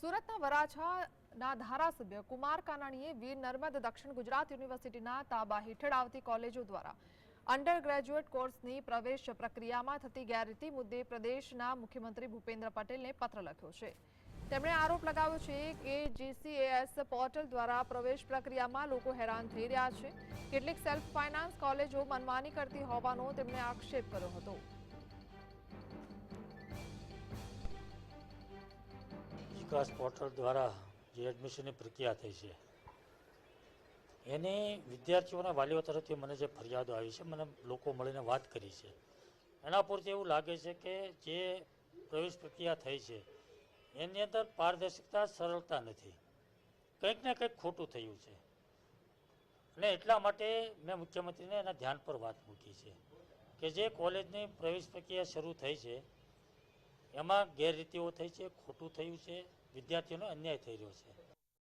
સુરતના વરાછાના ધારાસભ્ય કુમાર કાનાણીએ વીર નર્મદ દક્ષિણ ગુજરાત યુનિવર્સિટીના તાબા હેઠળ આવતી કોલેજો દ્વારા અંડર ગ્રેજ્યુએટ કોર્સની પ્રવેશ પ્રક્રિયામાં થતી ગેરરીતિ મુદ્દે પ્રદેશના મુખ્યમંત્રી ભૂપેન્દ્ર પટેલને પત્ર લખ્યો છે. તેમણે આરોપ લગાવ્યો છે કે જીસીએએસ પોર્ટલ દ્વારા પ્રવેશ પ્રક્રિયામાં લોકો હેરાન થઈ રહ્યા છે. કેટલીક સેલ્ફ ફાઇનાન્સ કોલેજો મનમાની કરતી હોવાનો તેમણે આક્ષેપ કર્યો હતો. વિકાસ પોર્ટલ દ્વારા જે એડમિશનની પ્રક્રિયા થઈ છે, એની વિદ્યાર્થીઓના વાલીઓ તરફથી મને જે ફરિયાદો આવી છે, મને લોકો મળીને વાત કરી છે. એના પૂરતી એવું લાગે છે કે જે પ્રવેશ પ્રક્રિયા થઈ છે, એની અંદર પારદર્શકતા સરળતા નથી. કંઈક ને કંઈક ખોટું થયું છે. અને એટલા માટે મેં મુખ્યમંત્રીને એના ધ્યાન પર વાત મૂકી છે કે જે કોલેજની પ્રવેશ પ્રક્રિયા શરૂ થઈ છે એમાં ગેરરીતિઓ થઈ છે ખોટું થયું છે વિદ્યાર્થીઓનો અન્યાય થઈ રહ્યો છે.